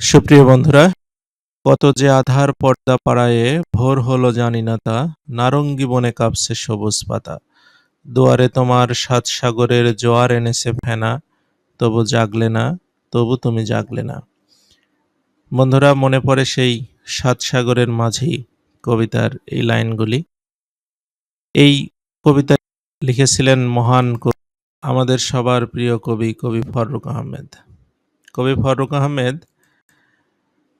সুপ্রিয় বন্ধুরা, কত যে আধার পর্দা পাড়ায়ে ভোর হলো জানি না তা, নারঙ্গী বনে কাঁপছে সবুজ পাতা। দুয়ারে তোমার সাত সাগরের জোয়ার এনেছে ফেনা, তবু জাগলে না, তবু তুমি জাগলে না। বন্ধুরা, মনে পড়ে সেই সাত সাগরের মাঝেই কবিতার এই লাইনগুলি। এই কবিতা লিখেছিলেন মহান কবি আমাদের সবার প্রিয় কবি কবি ফররুক আহমেদ। কবি ফররুক আহমেদ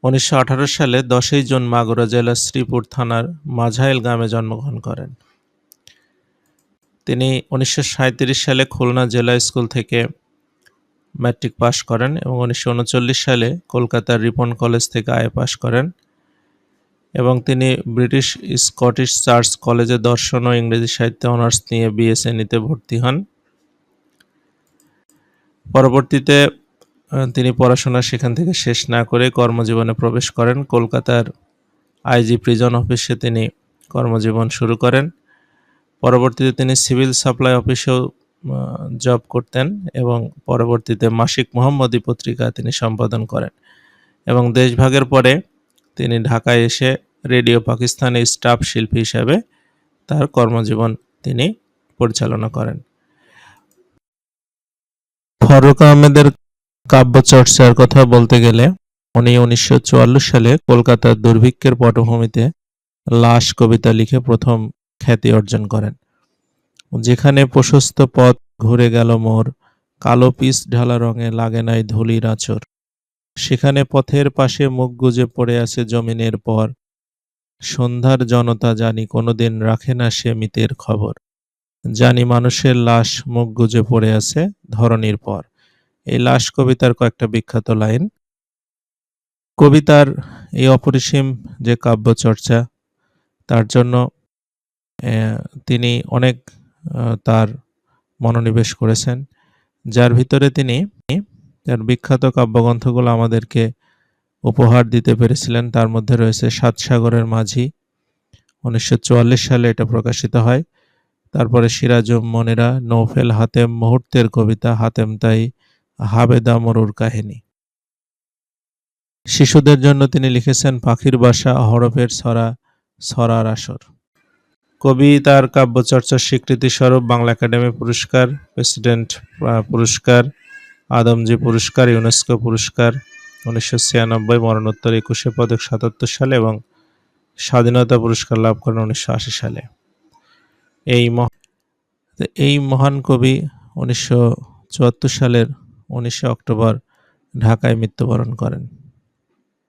উনিশশো আঠারো সালে দশই জুন মাগুরা জেলার শ্রীপুর থানার মাঝাইল গ্রামে জন্মগ্রহণ করেন। তিনি উনিশশো সাঁইত্রিশ সালে খুলনা জেলা স্কুল থেকে ম্যাট্রিক পাশ করেন এবং উনিশশো উনচল্লিশ সালে কলকাতার রিপন কলেজ থেকে আয় পাশ করেন এবং তিনি ব্রিটিশ স্কটিশ চার্চ কলেজে দর্শন ও ইংরেজি সাহিত্যে অনার্স নিয়ে বিএসএনিতে ভর্তি হন। পরবর্তীতে তিনি পড়াশোনা সেখান থেকে শেষ না করে কর্মজীবনে প্রবেশ করেন। কলকাতার আইজি প্রিজন অফিসে তিনি কর্মজীবন শুরু করেন। পরবর্তীতে তিনি সিভিল সাপ্লাই অফিসেও জব করতেন এবং পরবর্তীতে মাসিক মোহাম্মদী পত্রিকা তিনি সম্পাদন করেন এবং দেশভাগের পরে তিনি ঢাকায় এসে রেডিও পাকিস্তানে স্টাফ শিল্পী হিসাবে তার কর্মজীবন তিনি পরিচালনা করেন। ফরুক আহমেদের কাব্যচর্চার কথা বলতে গেলে, উনি উনিশশো চুয়াল্লিশ সালে কলকাতার দুর্ভিক্ষের পটভূমিতে লাশ কবিতা লিখে প্রথম খ্যাতি অর্জন করেন। যেখানে প্রশস্ত পথ ঘুরে গেল মোর, কালো পিস ঢালা রঙে লাগে নাই ধুলির আচর। সেখানে পথের পাশে মুখ গুজে পড়ে আছে জমিনের পর। সন্ধ্যার জনতা জানি কোনোদিন রাখে না সে মিতের খবর। জানি মানুষের লাশ মুখ গুজে পড়ে আছে ধরনীর পর। এই লাশ কবিতার কয়েকটা বিখ্যাত লাইন। কবিতার এই অপরিসীম যে কাব্য চর্চা তার জন্য তিনি অনেক তার মনোনিবেশ করেছেন, যার ভিতরে তিনি তার বিখ্যাত কাব্যগ্রন্থগুলো আমাদেরকে উপহার দিতে পেরেছিলেন। তার মধ্যে রয়েছে সাত সাগরের মাঝি, উনিশশো চুয়াল্লিশ সালে এটা প্রকাশিত হয়। তারপরে সিরাজুম মনিরা, নৌফেল হাতেম, মুহূর্তের কবিতা, হাতেম তাই হাবেদা মরুর কাহিনী। শিশুদের জন্য তিনি লিখেছেন পাখির বাসা, হরফের ছড়া, ছড়ার আসর। কবি তার কাব্যচর্চার স্বীকৃতি স্বরূপ বাংলা একাডেমি পুরস্কার, প্রেসিডেন্ট পুরস্কার, আদমজি পুরস্কার, ইউনেস্কো পুরস্কার, উনিশশো ছিয়ানব্বই মরণোত্তর একুশে পদক সাতাত্তর সালে এবং স্বাধীনতা পুরস্কার লাভ করেন উনিশশো আশি সালে। এই এই মহান কবি উনিশশো চুয়াত্তর সালের উনিশে অক্টোবর ঢাকায় মৃত্যুবরণ করেন।